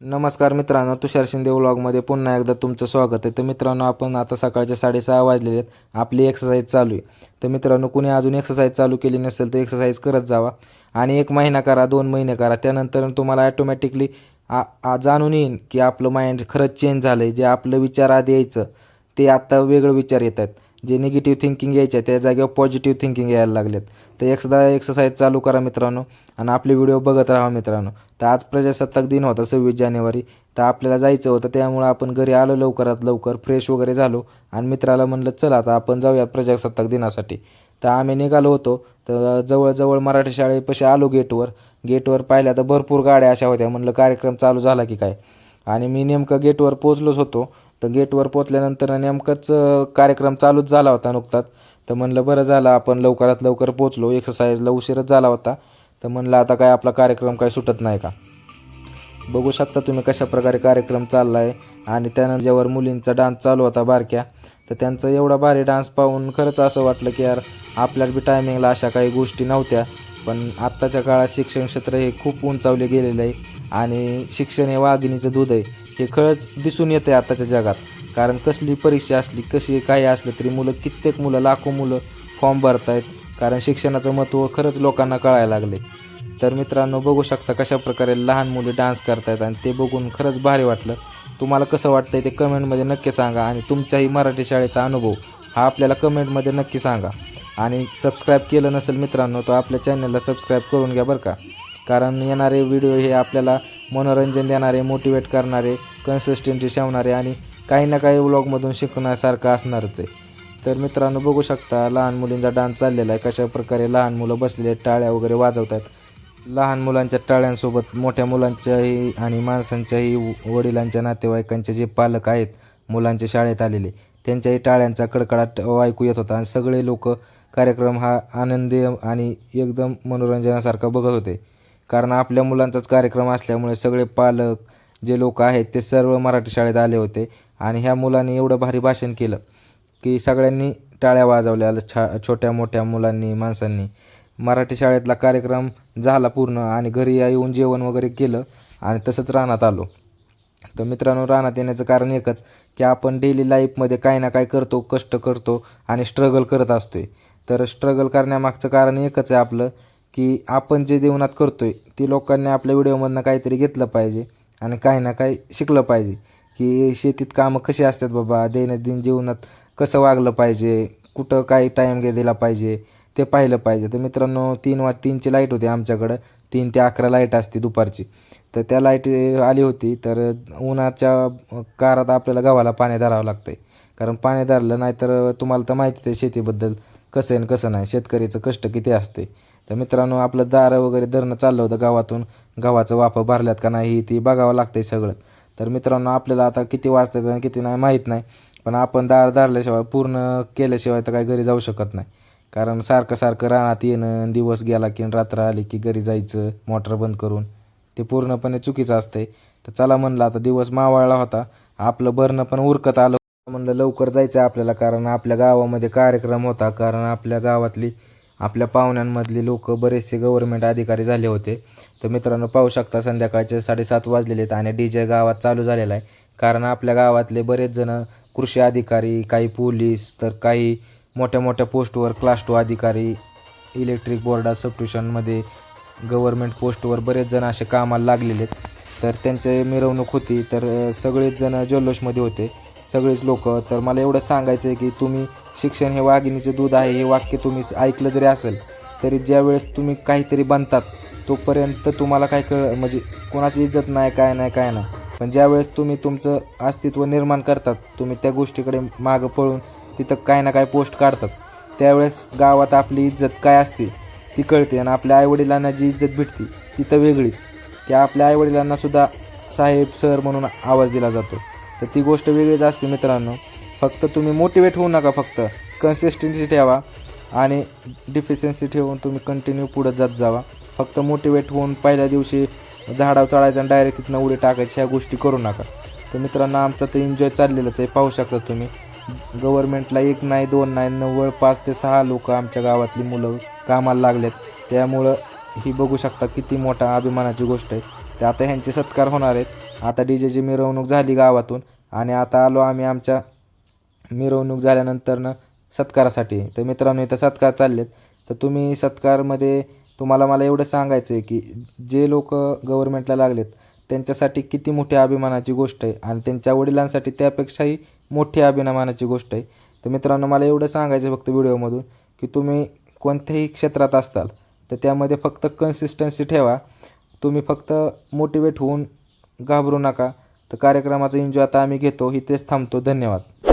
नमस्कार मित्रांनो तुषार शिंदे व्लॉगमध्ये पुन्हा एकदा तुमचं स्वागत आहे. तर मित्रांनो आपण आता सकाळचे साडेसहा वाजलेले आहेत. आपली एक्सरसाइज चालू आहे. तर मित्रांनो कुणी अजून एक्सरसाइज चालू केली नसेल तर एक्सरसाइज करत जावा. आणि एक महिना करा दोन महिने करा. त्यानंतर तुम्हाला ॲटोमॅटिकली आ जाणून येईन की आपलं माइंड खरंच चेंज झालं आहे जे आपलं विचार आधी यायचं ते आत्ता वेगळं विचार येत आहेत. जे निगेटिव्ह थिंकिंग यायचे त्या जागेवर पॉझिटिव्ह थिंकिंग यायला लागलेत. तर एकदा एक्सरसाइज चालू करा मित्रांनो. आणि आपले व्हिडिओ बघत राहा मित्रांनो. तर आज प्रजासत्ताक दिन होता सव्वीस जानेवारी. तर आपल्याला जायचं होतं त्यामुळं आपण घरी आलो लवकरात लवकर फ्रेश वगैरे झालो आणि मित्राला म्हणलं चला आता आपण जाऊया प्रजासत्ताक दिनासाठी. तर आम्ही निघालो होतो. तर जवळजवळ मराठी शाळेपाशी आलो गेटवर. गेटवर पाहिल्या तर भरपूर गाड्या अशा होत्या. म्हणलं कार्यक्रम चालू झाला की काय? आणि मी नेमकं गेटवर पोचलोच होतो. तर गेटवर पोचल्यानंतर नेमकंच कार्यक्रम चालूच झाला होता नुकताच. तर म्हणलं बरं झालं आपण लवकरात लवकर पोचलो एक्सरसाइजला उशीरच झाला होता. तर म्हणलं आता काय आपला कार्यक्रम काय सुटत नाही का? बघू शकता तुम्ही कशा प्रकारे कार्यक्रम चालला आहे आणि त्यानंतर ज्यावर मुलींचा डान्स चालू होता बारक्या तर त्यांचा एवढा भारी डान्स पाहून खरंच असं वाटलं की यार आपल्याला बी टायमिंगला अशा काही गोष्टी नव्हत्या. पण आत्ताच्या काळात शिक्षण क्षेत्र हे खूप उंचावले गेलेलं आहे. आणि शिक्षण हे वाघिणीचं दूध आहे. हे खरंच दिसून येतं आहे आत्ताच्या जगात. कारण कसली परीक्षा असली कशी काही असलं तरी मुलं कित्येक मुलं लाखो मुलं फॉर्म भरतायत. कारण शिक्षणाचं महत्त्व खरंच लोकांना कळायला लागले. तर मित्रांनो बघू शकता कशा प्रकारे लहान मुले डान्स करतायत आणि ते बघून खरंच भारी वाटलं. तुम्हाला कसं वाटतंय ते कमेंटमध्ये नक्की सांगा आणि तुमच्याही मराठी शाळेचा अनुभव हा आपल्याला कमेंटमध्ये नक्की सांगा. आणि सबस्क्राईब केलं नसेल मित्रांनो तर आपल्या चॅनलला सबस्क्राईब करून घ्या बरं का. कारण येणारे व्हिडिओ हे आपल्याला मनोरंजन देणारे मोटिवेट करणारे कन्सिस्टंटी ठेवणारे आणि काही ना काही व्लॉगमधून शिकण्यासारखं असणारच आहे. तर मित्रांनो बघू शकता लहान मुलींचा डान्स चाललेला आहे. कशा प्रकारे लहान मुलं बसलेले टाळ्या वगैरे वाजवतात. लहान मुलांच्या टाळ्यांसोबत मोठ्या मुलांच्याही आणि माणसांच्याही वडिलांच्या नातेवाईकांचे जे पालक आहेत मुलांच्या शाळेत आलेले त्यांच्याही टाळ्यांचा कडकडाट ऐकू येत होता. आणि सगळे लोक कार्यक्रम हा आनंदी आणि एकदम मनोरंजनासारखा बघत होते. कारण आपल्या मुलांचाच कार्यक्रम असल्यामुळे सगळे पालक जे लोक आहेत ते सर्व मराठी शाळेत आले होते. आणि ह्या मुलांनी एवढं भारी भाषण केलं. की सगळ्यांनी टाळ्या वाजवल्या छा छोट्या मोठ्या मुलांनी माणसांनी. मराठी शाळेतला कार्यक्रम झाला पूर्ण आणि घरी येऊन जेवण वगैरे केलं आणि तसंच रानात आलो. तर मित्रांनो रानात येण्याचं कारण एकच की आपण डेली लाईफमध्ये काही ना काही करतो कष्ट करतो आणि स्ट्रगल करत असतोय. तर स्ट्रगल करण्यामागचं कारण एकच आहे आपलं की आपण जे जीवनात करतोय ती लोकांनी आपल्या व्हिडिओमधनं काहीतरी घेतलं पाहिजे आणि काही ना काही शिकलं पाहिजे. की शेतीत कामं कशी असतात बाबा? दैनंदिन जीवनात कसं वागलं पाहिजे कुठं काही टाईम घे दिला पाहिजे ते पाहिलं पाहिजे. तर मित्रांनो तीन वा तीनची लाइट होती आमच्याकडं. तीन ते अकरा लाइट असते दुपारची. तर त्या लाइट आली होती. तर उन्हाच्या कारात आपल्याला गव्हाला पाणी धरावं लागतं आहे कारण पाणी धरलं नाही तर तुम्हाला तर माहितीच आहे शेतीबद्दल. कसं आहे आणि कसं नाही. शेतकरीचं कष्ट किती असते. तर मित्रांनो आपलं दारं वगैरे धरणं चाललं होतं गावातून. गव्हाचं वाफं भरल्यात का नाही ती बघावं लागतं आहे सगळं. तर मित्रांनो आपल्याला आता किती वाजतात आणि किती नाही माहीत नाही. पण आपण दार दारल्याशिवाय पूर्ण केल्याशिवाय तर काही घरी जाऊ शकत नाही. कारण सारखं सारखं रानात येणं दिवस गेला की रात्र आली की घरी जायचं मोटर बंद करून. ते पूर्णपणे चुकीचं असतंय. तर चला म्हणलं आता दिवस मावळला होता. आपलं भरणं पण उरकत आलं. म्हणलं लवकर जायचं आपल्याला कारण आपल्या गावामध्ये कार्यक्रम होता. कारण आपल्या गावातली आपल्या पाहुण्यांमधली लोक बरेचसे गव्हर्नमेंट अधिकारी झाले होते. तर मित्रांनो पाहू शकता संध्याकाळचे साडेसात वाजलेले आहेत आणि डी जे गावात चालू झालेला आहे. कारण आपल्या गावातले बरेच जण कृषी अधिकारी काही पोलीस तर काही मोठ्या मोठ्या पोस्टवर क्लास टू अधिकारी इलेक्ट्रिक बोर्डात सबट्युशनमध्ये गव्हर्मेंट पोस्टवर बरेच जण असे कामाला लागलेले आहेत. तर त्यांचे मिरवणूक होती तर सगळेच जण जल्लोषमध्ये होते. सगळेच लोक तर मला एवढं सांगायचं आहे की तुम्ही शिक्षण हे वाघिणीचं दूध आहे हे वाक्य तुम्ही ऐकलं जरी असेल तरी ज्यावेळेस तुम्ही काहीतरी बनतात तोपर्यंत तुम्हाला काय कळ म्हणजे कोणाची इज्जत नाही काय नाही काय नाही. पण ज्यावेळेस तुम्ही तुमचं अस्तित्व निर्माण करतात तुम्ही त्या गोष्टीकडे मागं पळून तिथं काय ना काय पोस्ट काढतात. त्यावेळेस गावात आपली इज्जत काय असते ती कळते आणि आपल्या आईवडिलांना जी इज्जत भेटते ती तर वेगळीच की आपल्या आईवडिलांना सुद्धा साहेब सर म्हणून आवाज दिला जातो. तर ती गोष्ट वेगळीच असते मित्रांनो. फक्त तुम्ही मोटिवेट होऊ नका फक्त. कन्सिस्टन्सी ठेवा आणि डिफिशियन्सी ठेवून तुम्ही कंटिन्यू पुढं जात जावा. फक्त मोटिवेट होऊन पहिल्या दिवशी झाडावर चढायचं आणि डायरेक्ट तिथनं उडी टाकायची ह्या गोष्टी करू नका. तर मित्रांनो आमचा तर एन्जॉय चाललेलंच आहे. पाहू शकता तुम्ही. गव्हर्नमेंटला एक नाही दोन नाही नव्वद पाच ते सहा लोक आमच्या गावातली मुलं कामाला लागलेत त्यामुळं ही बघू शकता किती मोठा अभिमानाची गोष्ट आहे. ते आता ह्यांचे सत्कार होणार आहेत. आता डी जेची मिरवणूक झाली गावातून आणि आता आलो आम्ही आमच्या मिरवणूक झाल्यानंतरनं सत्कारासाठी. तर मित्रांनो इथं सत्कार चाललेत. तर तुम्ही सत्कारमध्ये तुम्हाला मला एवढं सांगायचं आहे की जे लोक गव्हर्मेंटला लागलेत त्यांच्यासाठी किती मोठी अभिमानाची गोष्ट आहे आणि त्यांच्या वडिलांसाठी त्यापेक्षाही मोठी अभिमानाची गोष्ट आहे. तर मित्रांनो मला एवढं सांगायचं फक्त व्हिडिओमधून की तुम्ही कोणत्याही क्षेत्रात असताल तर त्यामध्ये फक्त कन्सिस्टन्सी ठेवा. तुम्ही फक्त मोटिवेट होऊन घाबरू नका. तर कार्यक्रमाचा एन्जॉय आता आम्ही घेतो. इथेच थांबतो. धन्यवाद.